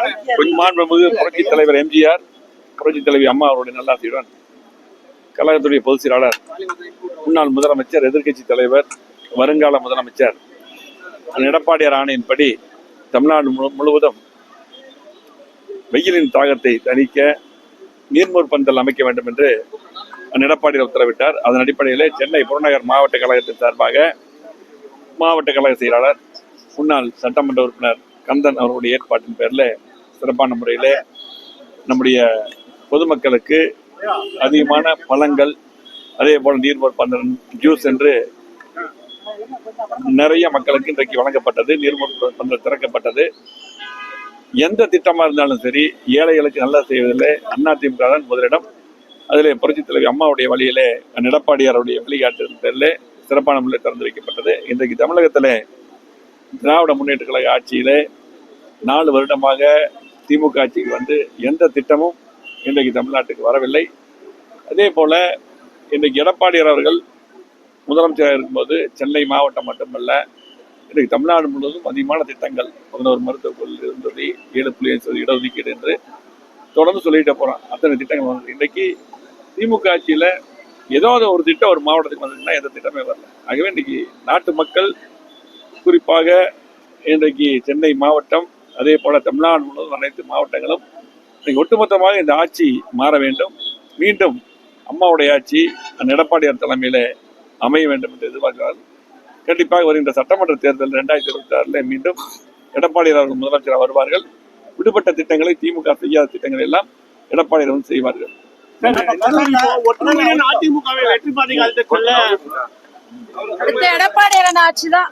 மாண்புமிகு புரட்சி தலைவர் எம்ஜிஆர் புரட்சி தலைவி அம்மா அவருடைய நல்லாசியுடன் கழகத்துடைய பொதுச் செயலாளர் முன்னாள் முதலமைச்சர் எதிர்க்கட்சி தலைவர் வருங்கால முதலமைச்சர். எடப்பாடியார் ஆணையின்படி தமிழ்நாடு முழு- முழுவதும் வெயிலின் தாகத்தை தணிக்க நீர்மூர் பந்தல் அமைக்க வேண்டும் என்று எடப்பாடியார் உத்தரவிட்டார். அதன் அடிப்படையில் சென்னை புறநகர் மாவட்ட கழகத்தின் சார்பாக மாவட்ட கழக செயலாளர் முன்னாள் சட்டமன்ற உறுப்பினர் கந்தன் அவர்களுடைய ஏற்பாட்டின் பேரில் சிறப்பான முறையில் நம்முடைய பொதுமக்களுக்கு அதிகமான பழங்கள் அதே போல் நீர்மோர் பந்தன் ஜூஸ் என்று நிறைய மக்களுக்கு இன்றைக்கு வழங்கப்பட்டது. நீர்மோர் பந்தல் திறக்கப்பட்டது. எந்த திட்டமாக இருந்தாலும் சரி ஏழைகளுக்கு நல்லா செய்வதில் அதிமுக தான் முதலிடம். அதில் புரட்சித் தலைவி அம்மாவுடைய வழியிலே எடப்பாடியாருடைய வழிகாட்டின் பேரில் சிறப்பான முறையில் திறந்து வைக்கப்பட்டது. இன்றைக்கு தமிழகத்தில் திராவிட முன்னேற்ற கழக ஆட்சியிலே நாலு வருடமாக திமுக ஆட்சிக்கு வந்து எந்த திட்டமும் இன்றைக்கு தமிழ்நாட்டுக்கு வரவில்லை. அதே போல் இன்றைக்கு எடப்பாடியார் அவர்கள் முதலமைச்சராக இருக்கும்போது சென்னை மாவட்டம் மட்டுமல்ல இன்றைக்கு தமிழ்நாடு முழுவதும் அதிகமான திட்டங்கள் பதினோரு மருத்துவக் கல்லூரி இருந்தது ஏழு புள்ளி ஐந்து இடஒதுக்கீடு என்று தொடர்ந்து சொல்லிகிட்டே போகிறோம் அத்தனை திட்டங்கள் வந்து இன்றைக்கு திமுக ஆட்சியில் ஏதாவது ஒரு திட்டம் ஒரு மாவட்டத்துக்கு வந்ததுன்னா எந்த திட்டமே வரல. ஆகவே இன்றைக்கி நாட்டு மக்கள் குறிப்பாக இன்றைக்கு சென்னை மாவட்டம் அதே போல தமிழ்நாடு முழுவதும் அனைத்து மாவட்டங்களும் ஒட்டுமொத்தமாக இந்த ஆட்சி மாற வேண்டும். மீண்டும் அம்மாவுடைய ஆட்சி அந்த எடப்பாடியார் தலைமையில அமைய வேண்டும் என்று எதிர்பார்க்கிறார்கள். கண்டிப்பாக வருகின்ற சட்டமன்ற தேர்தல் ரெண்டாயிரத்தி இருபத்தி ஆறுல மீண்டும் எடப்பாடியார் அவர்கள் முதலமைச்சராக வருவார்கள். விடுபட்ட திட்டங்களை திமுக செய்யாத திட்டங்களை எல்லாம் எடப்பாடியார் வந்து செய்வார்கள். அதிமுகவை வெற்றி அடுத்த எடப்பாடியார் ஆட்சி தான்.